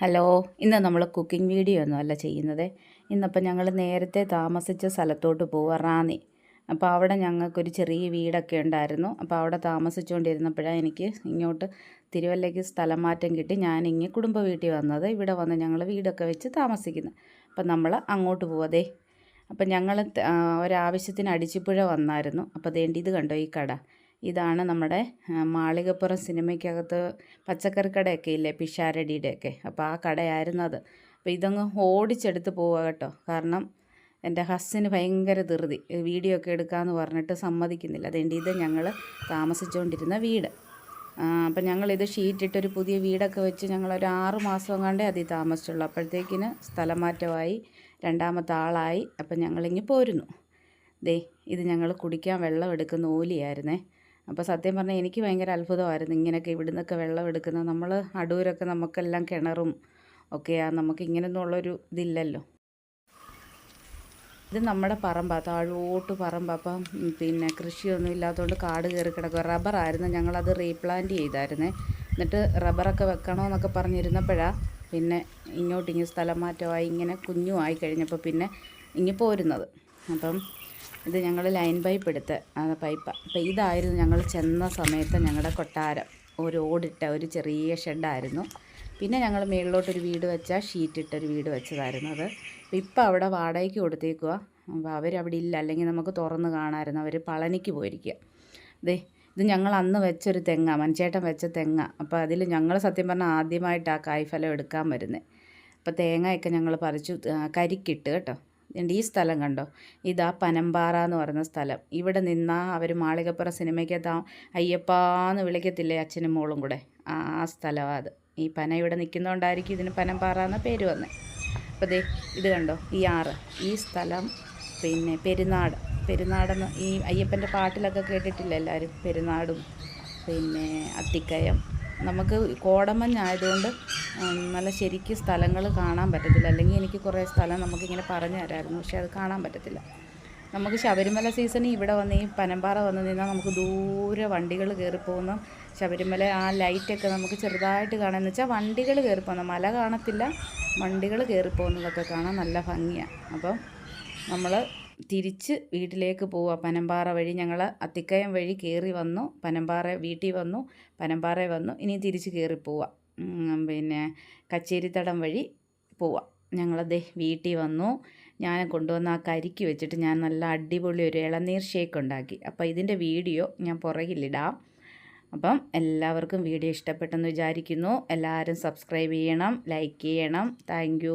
Hello ഇന്ന് നമ്മൾ cooking video ഒന്നും അല്ല ചെയ്യുന്നത്. ഇന്നിപ്പോൾ ഞങ്ങൾ നേരത്തെ താമസിച്ച സ്ഥലത്തോട്ട് പോവുക റാന്നി. അപ്പോൾ അവിടെ ഞങ്ങൾക്കൊരു ചെറിയ വീടൊക്കെ ഉണ്ടായിരുന്നു. അപ്പോൾ അവിടെ താമസിച്ചുകൊണ്ടിരുന്നപ്പോഴാണ് എനിക്ക് ഇങ്ങോട്ട് തിരുവല്ലയ്ക്ക് സ്ഥലം മാറ്റം കിട്ടി. ഞാൻ ഇങ്ങനെ കുടുംബ വീട്ടിൽ വന്നത്. ഇവിടെ വന്ന് ഞങ്ങൾ വീടൊക്കെ വെച്ച് താമസിക്കുന്നു. അപ്പം നമ്മൾ അങ്ങോട്ട് പോവതേ അപ്പം ഞങ്ങൾ ഒരാവശ്യത്തിന് അടിച്ചിപ്പുഴ വന്നായിരുന്നു. അപ്പോൾ അതേണ്ടി ഇത് കണ്ടോ ഈ കട. ഇതാണ് നമ്മുടെ മാളികപ്പുറം സിനിമയ്ക്കകത്ത് പച്ചക്കറി കടയൊക്കെ ഇല്ലേ പിഷാരടിയുടെയൊക്കെ. അപ്പോൾ ആ കടയായിരുന്നു അത്. അപ്പോൾ ഇതങ്ങ് ഓടിച്ചെടുത്ത് പോവുക കേട്ടോ. കാരണം എന്റെ ഹസ്സിന് ഭയങ്കര ധൃതി. വീഡിയോ ഒക്കെ എടുക്കാമെന്ന് പറഞ്ഞിട്ട് സമ്മതിക്കുന്നില്ല. അതുകൊണ്ട് ഇത് ഞങ്ങൾ താമസിച്ചുകൊണ്ടിരുന്ന വീട്. അപ്പം ഞങ്ങളിത് ഷീറ്റിട്ടൊരു പുതിയ വീടൊക്കെ വെച്ച് ഞങ്ങളൊരു ആറ് മാസം കണ്ടേ അതിൽ താമസിച്ചുള്ളൂ. അപ്പോഴത്തേക്കിന് സ്ഥലമാറ്റമായി രണ്ടാമത്തെ ആളായി. അപ്പം ഞങ്ങളിങ്ങി പോരുന്നു. ദേ ഇത് ഞങ്ങൾ കുടിക്കാൻ വെള്ളം എടുക്കുന്ന ഓലിയായിരുന്നേ. അപ്പോൾ സത്യം പറഞ്ഞാൽ എനിക്ക് ഭയങ്കര അത്ഭുതമായിരുന്നു ഇങ്ങനെയൊക്കെ ഇവിടുന്നൊക്കെ വെള്ളം എടുക്കുന്നത്. നമ്മൾ അടൂരൊക്കെ നമുക്കെല്ലാം കിണറും ഒക്കെയാ. നമുക്ക് ഇങ്ങനെയൊന്നുള്ളൊരു ഇതില്ലല്ലോ. ഇത് നമ്മുടെ പറമ്പാ താഴോട്ട് പറമ്പ. അപ്പം പിന്നെ കൃഷിയൊന്നും ഇല്ലാത്തതുകൊണ്ട് കാട് കയറി കിടക്കുക റബ്ബറായിരുന്നു ഞങ്ങളത് റീപ്ലാന്റ് ചെയ്തായിരുന്നേ. എന്നിട്ട് റബ്ബറൊക്കെ വെക്കണമെന്നൊക്കെ പറഞ്ഞിരുന്നപ്പോഴാണ് പിന്നെ ഇങ്ങോട്ടിങ്ങ് സ്ഥലം മാറ്റമായി ഇങ്ങനെ കുഞ്ഞുമായി കഴിഞ്ഞപ്പോൾ പിന്നെ ഇങ്ങ് പോരുന്നത്. അപ്പം ഇത് ഞങ്ങൾ ലൈൻ പൈപ്പ് എടുത്ത് ആ പൈപ്പാണ് അപ്പോൾ ഇതായിരുന്നു ഞങ്ങൾ ചെന്ന സമയത്ത് ഞങ്ങളുടെ കൊട്ടാരം. ഒരു ഓടിട്ട ഒരു ചെറിയ ഷെഡായിരുന്നു പിന്നെ ഞങ്ങൾ മുകളിലോട്ടൊരു വീട് വെച്ചാൽ ഷീറ്റിട്ടൊരു വീട് വെച്ചതായിരുന്നു അത്. ഇപ്പം അവിടെ വാടകയ്ക്ക് കൊടുത്തേക്കുക അപ്പോൾ അവരവിടെ ഇല്ല. അല്ലെങ്കിൽ നമുക്ക് തുറന്ന് കാണാമായിരുന്നു. അവർ പളനിക്ക് പോയിരിക്കുക ദേ ഇത് ഞങ്ങൾ അന്ന് വെച്ചൊരു തെങ്ങ. മനുഷ്യേട്ടം വെച്ച തെങ്ങ. അപ്പോൾ അതിൽ ഞങ്ങൾ സത്യം പറഞ്ഞാൽ ആദ്യമായിട്ട് ആ കായ്ഫലം എടുക്കാൻ വരുന്നത് അപ്പോൾ തേങ്ങയൊക്കെ ഞങ്ങൾ പറിച്ചു കരിക്കിട്ട് കേട്ടോ. എന്നിട്ട് ഈ സ്ഥലം കണ്ടോ? ഇതാ പനമ്പാറ എന്ന് പറയുന്ന സ്ഥലം. ഇവിടെ നിന്നാ അവർ മാളികപ്പുറ സിനിമയ്ക്കകത്ത് അയ്യപ്പാന്ന് വിളിക്കത്തില്ലേ അച്ഛനും മോളും കൂടെ? ആ സ്ഥലമാണ് അത്. ഈ പന ഇവിടെ നിൽക്കുന്നതുകൊണ്ടായിരിക്കും ഇതിന് പനമ്പാറ എന്ന പേര് വന്നത് അപ്പോൾ ദേ ഇത് കണ്ടോ? ഈ ആറ്. ഈ സ്ഥലം പിന്നെ പെരുന്നാട്. പെരുന്നാടെന്ന് ഈ അയ്യപ്പന്റെ പാട്ടിലൊക്കെ കേട്ടിട്ടില്ല എല്ലാവരും പെരുന്നാടും പിന്നെ അത്തിക്കയം. നമുക്ക് കോടമഞ്ഞായതുകൊണ്ട് നല്ല ശരിക്കും സ്ഥലങ്ങൾ കാണാൻ പറ്റത്തില്ല. അല്ലെങ്കിൽ എനിക്ക് കുറേ സ്ഥലം നമുക്കിങ്ങനെ പറഞ്ഞു തരാമായിരുന്നു പക്ഷെ അത് കാണാൻ പറ്റത്തില്ല. നമുക്ക് ശബരിമല സീസൺ ഇവിടെ വന്ന് ഈ പനമ്പാറ വന്ന് നിന്നാൽ നമുക്ക് ദൂരെ വണ്ടികൾ കയറിപ്പോകുന്ന. ശബരിമല ആ ലൈറ്റൊക്കെ നമുക്ക് ചെറുതായിട്ട് കാണാമെന്ന് വെച്ചാൽ വണ്ടികൾ കയറിപ്പോകുന്ന. മല കാണത്തില്ല വണ്ടികൾ കയറിപ്പോകുന്നതൊക്കെ കാണാൻ നല്ല ഭംഗിയാണ് അപ്പം നമ്മൾ തിരിച്ച് വീട്ടിലേക്ക് പോവുക. പനമ്പാറ വഴി ഞങ്ങൾ അത്തിക്കയം വഴി കയറി വന്നു. പനമ്പാറ വീട്ടിൽ വന്നു. പനമ്പാറ വന്നു. ഇനി തിരിച്ച് കയറി പോവുക പിന്നെ കച്ചേരിത്തടം വഴി പോവാം. ഞങ്ങളത് വീട്ടിൽ വന്നു. ഞാൻ കൊണ്ടുവന്ന ആ കരിക്ക് വെച്ചിട്ട് ഞാൻ നല്ല അടിപൊളി ഒരു ഇളനീർ ഷേക്ക് ഉണ്ടാക്കി. അപ്പോൾ ഇതിന്റെ വീഡിയോ ഞാൻ പുറകിലിടാം അപ്പം എല്ലാവർക്കും വീഡിയോ ഇഷ്ടപ്പെട്ടെന്ന് വിചാരിക്കുന്നു. എല്ലാവരും സബ്സ്ക്രൈബ് ചെയ്യണം ലൈക്ക് ചെയ്യണം. താങ്ക്